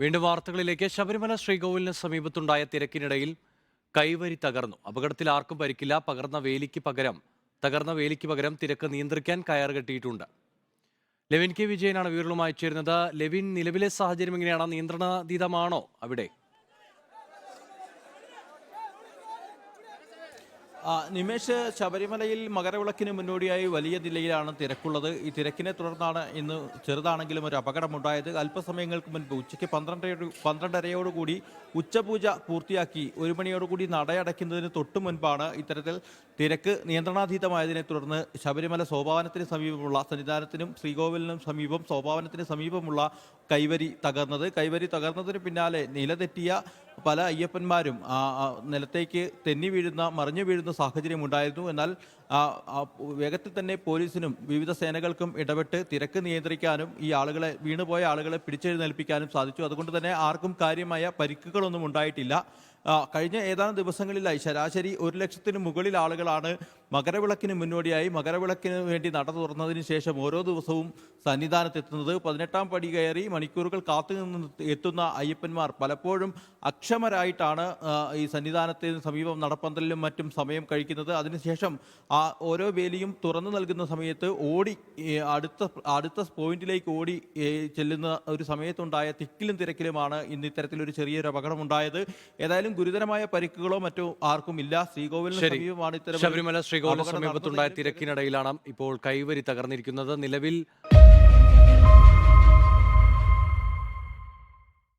വീണ്ടും വാർത്തകളിലേക്ക് ശബരിമല ശ്രീകോവിലിന് സമീപത്തുണ്ടായ തിരക്കിനിടയിൽ കൈവരി തകർന്നു. അപകടത്തിൽ ആർക്കും പരിക്കില്ല. പകർന്ന വേലിക്ക് പകരം തകർന്ന വേലിക്ക് പകരം തിരക്ക് നിയന്ത്രിക്കാൻ കയർ കെട്ടിയിട്ടുണ്ട്. ലെവിൻ കെ വിജയനാണ് വിവരങ്ങളുമായി ചേരുന്നത്. ലെവിൻ നിലവിലെ സാഹചര്യം എങ്ങനെയാണ്? നിയന്ത്രണാതീതമാണോ അവിടെ ആ, നിമേഷ് ശബരിമലയിൽ മകരവിളക്കിന് മുന്നോടിയായി വലിയ നിലയിലാണ് തിരക്കുള്ളത്. ഈ തിരക്കിനെ തുടർന്നാണ് ഇന്ന് ചെറുതാണെങ്കിലും ഒരു അപകടമുണ്ടായത്. അല്പസമയങ്ങൾക്ക് മുൻപ് ഉച്ചയ്ക്ക് പന്ത്രണ്ടര പന്ത്രണ്ടരയോടുകൂടി ഉച്ചപൂജ പൂർത്തിയാക്കി ഒരു മണിയോടുകൂടി നടയടയ്ക്കുന്നതിന് തൊട്ടു മുൻപാണ് ഇത്തരത്തിൽ തിരക്ക് നിയന്ത്രണാതീതമായതിനെ തുടർന്ന് ശബരിമല സോപാവനത്തിന് സമീപമുള്ള സന്നിധാനത്തിനും ശ്രീകോവിലിനും സമീപം സോപാവനത്തിന് സമീപമുള്ള കൈവരി തകർന്നത്. കൈവരി തകർന്നതിന് പിന്നാലെ നിലതെറ്റിയ പല അയ്യപ്പന്മാരും നിലത്തേക്ക് തെന്നി വീഴുന്ന മറിഞ്ഞു വീഴുന്ന സാഹചര്യം ഉണ്ടായിരുന്നു. എന്നാൽ വേഗത്തിൽ തന്നെ പോലീസിനും വിവിധ സേനകൾക്കും ഇടപെട്ട് തിരക്ക് നിയന്ത്രിക്കാനും ഈ ആളുകളെ വീണുപോയ ആളുകളെ പിടിച്ചെഴുന്നേൽപ്പിക്കാനും സാധിച്ചു. അതുകൊണ്ട് തന്നെ ആർക്കും കാര്യമായ പരിക്കുകളൊന്നും ഉണ്ടായിട്ടില്ല. കഴിഞ്ഞ ഏതാനും ദിവസങ്ങളിലായി ശരാശരി ഒരു ലക്ഷത്തിന് മുകളിൽ ആളുകളാണ് മകരവിളക്കിന് മുന്നോടിയായി മകരവിളക്കിന് വേണ്ടി നട തുറന്നതിന് ശേഷം ഓരോ ദിവസവും സന്നിധാനത്തെത്തുന്നത്. പതിനെട്ടാം പടി കയറി മണിക്കൂറുകൾ കാത്തു നിന്ന് എത്തുന്ന അയ്യപ്പന്മാർ പലപ്പോഴും അക്ഷമരായിട്ടാണ് ഈ സന്നിധാനത്തിന് സമീപം നടപ്പന്തലിലും മറ്റും സമയം കഴിക്കുന്നത്. അതിനുശേഷം ആ ഓരോ വേലിയും തുറന്നു നൽകുന്ന സമയത്ത് ഓടി അടുത്ത അടുത്ത പോയിന്റിലേക്ക് ഓടി ചെല്ലുന്ന ഒരു സമയത്തുണ്ടായ തിക്കിലും തിരക്കിലുമാണ് ഇന്ന് ഇത്തരത്തിലൊരു ചെറിയൊരു അപകടമുണ്ടായത്. ഏതായാലും ഗുരുതരമായ പരിക്കുകളോ മറ്റോ ആർക്കും ഇല്ല. ശ്രീകോവിലിന് ശരി. സമീപമാണ് ഇത്തരം ശബരിമല ശ്രീകോവിലിന് സമീപത്തുണ്ടായ തിരക്കിനിടയിലാണ് ഇപ്പോൾ കൈവരി തകർന്നിരിക്കുന്നത്. നിലവിൽ